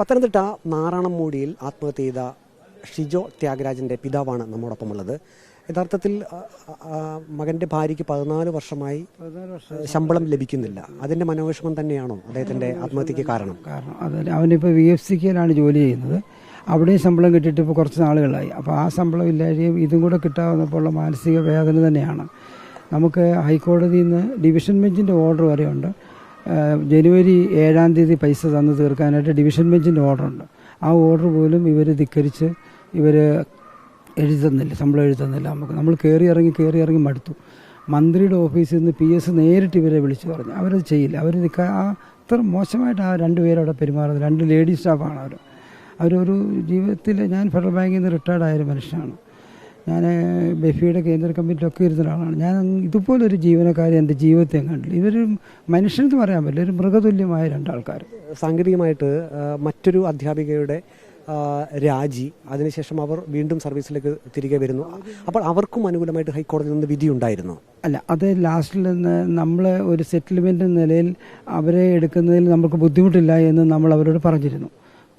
പത്തനംതിട്ട നാറാണംമൂടിയിൽ ആത്മഹത്യ ചെയ്ത ഷിജോ ത്യാഗരാജന്റെ പിതാവാണ് നമ്മോടൊപ്പമുള്ളത്. യഥാർത്ഥത്തിൽ മകന്റെ ആ, മകന്റെ ഭാര്യയ്ക്ക് പതിനാല് വർഷമായി ശമ്പളം ലഭിക്കുന്നില്ല. അതിന്റെ മനോവിഷമം തന്നെയാണോ അദ്ദേഹത്തിന്റെ ആത്മഹത്യക്ക് കാരണം? കാരണം അതല്ല അവനിപ്പോൾ വി എഫ് സിക്കയിലാണ് ജോലി ചെയ്യുന്നത്. അവിടെയും ശമ്പളം കിട്ടിയിട്ട് ഇപ്പോൾ കുറച്ച് നാളുകളായി. അപ്പോൾ ആ ശമ്പളം ഇല്ലാതെയും ഇതും കൂടെ കിട്ടാവുന്നപ്പോൾ ഉള്ള മാനസിക വേദന തന്നെയാണ്. നമുക്ക് ഹൈക്കോടതിയിൽ നിന്ന് ഡിവിഷൻ ബെഞ്ചിന്റെ ഓർഡർ വരെയുണ്ട്. ജനുവരി ഏഴാം തീയതി പൈസ തന്നു തീർക്കാനായിട്ട് ഡിവിഷൻ ബെഞ്ചിന്റെ ഓർഡറുണ്ട്. ആ ഓർഡർ പോലും ഇവർ ധിക്കരിച്ച് ഇവർ എഴുതുന്നില്ല ശമ്പളം എഴുതുന്നില്ല നമുക്ക്. നമ്മൾ കയറി ഇറങ്ങി കയറി ഇറങ്ങി മടുത്തു. മന്ത്രിയുടെ ഓഫീസിൽ നിന്ന് പി എസ് നേരിട്ട് ഇവരെ വിളിച്ചു പറഞ്ഞു. അവരത് ചെയ്യില്ല. അവർ ആ അത്ര മോശമായിട്ട് ആ രണ്ട് പേരവിടെ പെരുമാറുന്നത്. രണ്ട് ലേഡീസ് സ്റ്റാഫാണ് അവർ അവരൊരു ജീവിതത്തിൽ ഞാൻ ഫെഡറൽ ബാങ്കിൽ നിന്ന് റിട്ടയർഡായ ഒരു മനുഷ്യനാണ്. ഞാൻ ബെഫിയുടെ കേന്ദ്ര കമ്മിറ്റിയിലൊക്കെ ഇരുന്ന ഒരാളാണ്. ഞാൻ ഇതുപോലൊരു ജീവനക്കാരെ എന്റെ ജീവിതത്തെ കണ്ടില്ല ഇവർ മനുഷ്യനെന്ന് പറയാൻ പറ്റില്ല. ഒരു മൃഗതുല്യമായ രണ്ടാൾക്കാർ. സാങ്കേതികമായിട്ട് മറ്റൊരു അധ്യാപികയുടെ രാജി അതിനുശേഷം അവർ വീണ്ടും സർവീസിലേക്ക് തിരികെ വരുന്നു. അപ്പോൾ അവർക്കും അനുകൂലമായിട്ട് ഹൈക്കോടതിയിൽ നിന്ന് വിധി ഉണ്ടായിരുന്നു? അല്ല അത് ലാസ്റ്റിൽ നിന്ന് നമ്മൾ ഒരു സെറ്റിൽമെന്റ് നിലയിൽ അവരെ എടുക്കുന്നതിൽ നമുക്ക് ബുദ്ധിമുട്ടില്ല എന്ന് നമ്മൾ അവരോട് പറഞ്ഞിരുന്നു.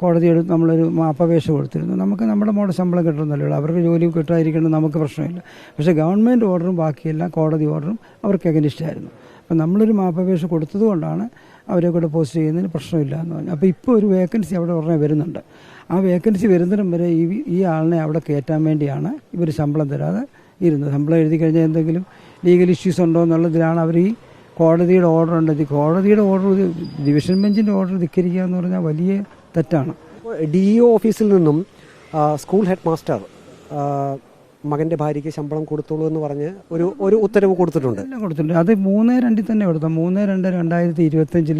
കോടതി എടുത്ത് നമ്മളൊരു അപേക്ഷ കൊടുത്തിരുന്നു. നമുക്ക് നമ്മുടെ മോടെ ശമ്പളം കിട്ടുന്നല്ലോ അവർക്ക് ജോലി കിട്ടാതിരിക്കണം നമുക്ക് പ്രശ്നമില്ല. പക്ഷേ ഗവൺമെന്റ് ഓർഡറും ബാക്കിയെല്ലാം കോടതി ഓർഡറും അവർക്ക് അഗനിഷ്ടായിരുന്നു അപ്പം നമ്മളൊരു മാപ്പപേക്ഷ കൊടുത്തതുകൊണ്ടാണ് അവരെ കൂടെ പോസ്റ്റ് ചെയ്യുന്നതിന് പ്രശ്നമില്ല എന്ന് പറഞ്ഞു. അപ്പോൾ ഇപ്പോൾ ഒരു വേക്കൻസി അവിടെ ഉടനെ വരുന്നുണ്ട്. ആ വേക്കൻസി വരുന്നിടം വരെ ഈ ഈ ആളിനെ അവിടെ കയറ്റാൻ വേണ്ടിയാണ് ഇവർ ശമ്പളം തരാതെ ഇരുന്നത്. ശമ്പളം എഴുതി കഴിഞ്ഞാൽ എന്തെങ്കിലും ലീഗൽ ഇഷ്യൂസ് ഉണ്ടോ എന്നുള്ളതിലാണ് അവർ ഈ കോടതിയുടെ ഓർഡർ ഉണ്ട് കോടതിയുടെ ഓർഡർ ഡിവിഷൻ ബെഞ്ചിന്റെ ഓർഡർ ധിക്കരിക്കുക എന്ന് പറഞ്ഞാൽ വലിയ തെറ്റാണ്. ഡി ഇ ഓഫീസിൽ നിന്നും സ്കൂൾ ഹെഡ് മാസ്റ്റർ മകന്റെ ഭാര്യയ്ക്ക് ശമ്പളം കൊടുത്തോളൂ എന്ന് പറഞ്ഞ് ഒരു ഒരു ഉത്തരവ് കൊടുത്തിട്ടുണ്ട്. കൊടുത്തിട്ടുണ്ട്. അത് മൂന്ന് രണ്ടിൽ തന്നെ കൊടുത്തു. മൂന്ന് രണ്ട് രണ്ടായിരത്തി ഇരുപത്തഞ്ചിൽ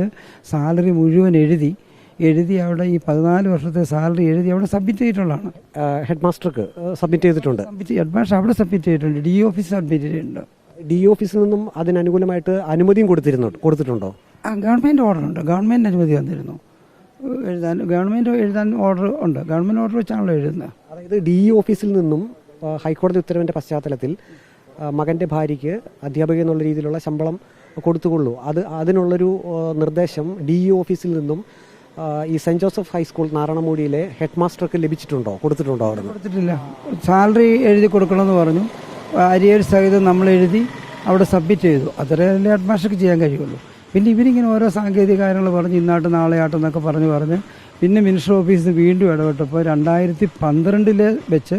സാലറി മുഴുവൻ എഴുതി എഴുതി അവിടെ ഈ പതിനാല് വർഷത്തെ സാലറി എഴുതി അവിടെ സബ്മിറ്റ് ചെയ്തിട്ടുള്ളതാണ്. ഹെഡ് മാസ്റ്റർക്ക് സബ്മിറ്റ് ചെയ്തിട്ടുണ്ട്. ഹെഡ് മാസ്റ്റർ അവിടെ സബ്മിറ്റ് ചെയ്തിട്ടുണ്ട്. ഡി ഓഫീസ് സബ്മിറ്റ് ചെയ്തിട്ടുണ്ട്. ഡി ഓഫീസിൽ നിന്നും അതിനനുകൂലമായിട്ട് അനുമതിയും കൊടുത്തിരുന്നു കൊടുത്തിട്ടുണ്ടോ? ഗവൺമെന്റ് ഓർഡർ ഉണ്ട് ഗവൺമെന്റ് അനുമതി വന്നിരുന്നു എഴുതാൻ ഗവൺമെന്റ് എഴുതാൻ ഓർഡർ ഉണ്ട്. ഗവൺമെന്റ് ഓർഡർ വെച്ചാണല്ലോ എഴുതുന്നത്. അതായത് ഡി ഇ ഓഫീസിൽ നിന്നും ഹൈക്കോടതി ഉത്തരവിന്റെ പശ്ചാത്തലത്തിൽ മകന്റെ മകന്റെ ഭാര്യയ്ക്ക് അധ്യാപിക എന്നുള്ള രീതിയിലുള്ള ശമ്പളം കൊടുത്തുകൊള്ളൂ. അത് അതിനുള്ളൊരു നിർദ്ദേശം ഡി ഇ ഓഫീസിൽ നിന്നും ഈ സെന്റ് ജോസഫ് ഹൈസ്കൂൾ നാരായണമൂടിയിലെ ഹെഡ് മാസ്റ്റർക്ക് ലഭിച്ചിട്ടുണ്ടോ? കൊടുത്തിട്ടുണ്ടോ അവിടെ കൊടുത്തിട്ടില്ല. സാലറി എഴുതി കൊടുക്കണമെന്ന് പറഞ്ഞു. അരിയർ സഹിതം നമ്മൾ എഴുതി അവിടെ സബ്മിറ്റ് ചെയ്തു. അത്രയല്ലേ ഹെഡ് മാസ്റ്റർക്ക് ചെയ്യാൻ കഴിയുള്ളൂ. പിന്നെ ഇവരിങ്ങനെ ഓരോ സാങ്കേതിക കാര്യങ്ങൾ പറഞ്ഞ് ഇന്നാട്ട് നാളെ ആട്ടം എന്നൊക്കെ പറഞ്ഞ് പറഞ്ഞ് പിന്നെ മിനിസ്റ്റർ ഓഫീസിൽ വീണ്ടും ഇടപെട്ടപ്പോൾ രണ്ടായിരത്തി പന്ത്രണ്ടിൽ വെച്ച്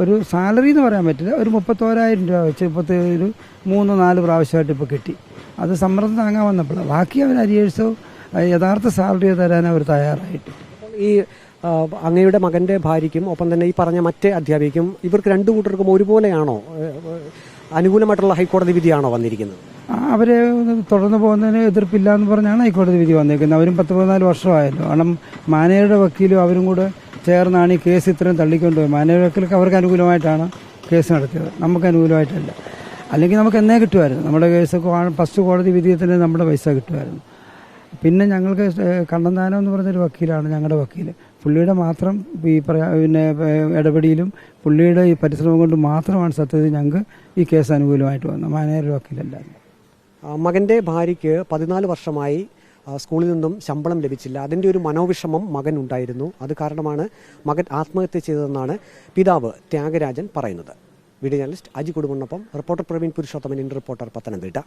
ഒരു സാലറി എന്ന് പറയാൻ പറ്റില്ല ഒരു മുപ്പത്തോരായിരം രൂപ വെച്ച് ഇപ്പോഴത്തെ ഒരു മൂന്ന് നാല് പ്രാവശ്യമായിട്ട് ഇപ്പോൾ കിട്ടി. അത് സമ്മർദ്ദം താങ്ങാൻ വന്നപ്പോഴാണ്. ബാക്കി അവർ അരിയേഴ്സോ യഥാർത്ഥ സാലറി തരാൻ അവർ തയ്യാറായിട്ട്. ഈ അങ്ങയുടെ മകന്റെ ഭാര്യയ്ക്കും ഒപ്പം തന്നെ ഈ പറഞ്ഞ മറ്റേ അധ്യാപികയ്ക്കും ഇവർക്ക് രണ്ടു കൂട്ടർക്കും ഒരുപോലെയാണോ അനുകൂലമായിട്ടുള്ള ഹൈക്കോടതി വിധിയാണോ വന്നിരിക്കുന്നത്? അവരെ തുടർന്ന് പോകുന്നതിന് എതിർപ്പില്ല എന്ന് പറഞ്ഞാണ് ഹൈക്കോടതി വിധി വന്നേക്കുന്നത്. അവരും പത്ത് പതിനാല് വർഷമായല്ലോ. കാരണം മാനേജറുടെ വക്കീലും അവരും കൂടെ ചേർന്നാണ് ഈ കേസ് ഇത്രയും തള്ളിക്കൊണ്ടുപോയി മാനേജർ വക്കീലൊക്കെ അവർക്ക് അനുകൂലമായിട്ടാണ് കേസ് നടത്തിയത്. നമുക്ക് അനുകൂലമായിട്ടല്ല. അല്ലെങ്കിൽ നമുക്ക് എന്നേ കിട്ടുമായിരുന്നു. നമ്മുടെ കേസ് ഫസ്റ്റ് കോടതി വിധിയെ തന്നെ നമ്മുടെ പൈസ കിട്ടുമായിരുന്നു. പിന്നെ ഞങ്ങൾക്ക് കണ്ണന്താനം എന്ന് പറഞ്ഞൊരു വക്കീലാണ് ഞങ്ങളുടെ വക്കീൽ. പുള്ളിയുടെ മാത്രം ഈ പറയാ പിന്നെ ഇടപെടിയിലും പുള്ളിയുടെ ഈ പരിശ്രമം കൊണ്ട് മാത്രമാണ് സത്യത്തിൽ ഞങ്ങൾക്ക് ഈ കേസ് അനുകൂലമായിട്ട് വന്നത്. മാനേജർ വക്കീലല്ലായിരുന്നു. ആ, മകന്റെ ഭാര്യയ്ക്ക് പതിനാല് വർഷമായി സ്കൂളിൽ നിന്നും ശമ്പളം ലഭിച്ചില്ല. അതിന്റെ ഒരു മനോവിഷമം മകൻ ഉണ്ടായിരുന്നു. അത് കാരണമാണ് മകൻ ആത്മഹത്യ ചെയ്തതെന്നാണ് പിതാവ് ത്യാഗരാജൻ പറയുന്നത്. Video journalist Aji കുടുംബനൊപ്പം reporter Praveen Purushothaman in reporter Pathanamthitta.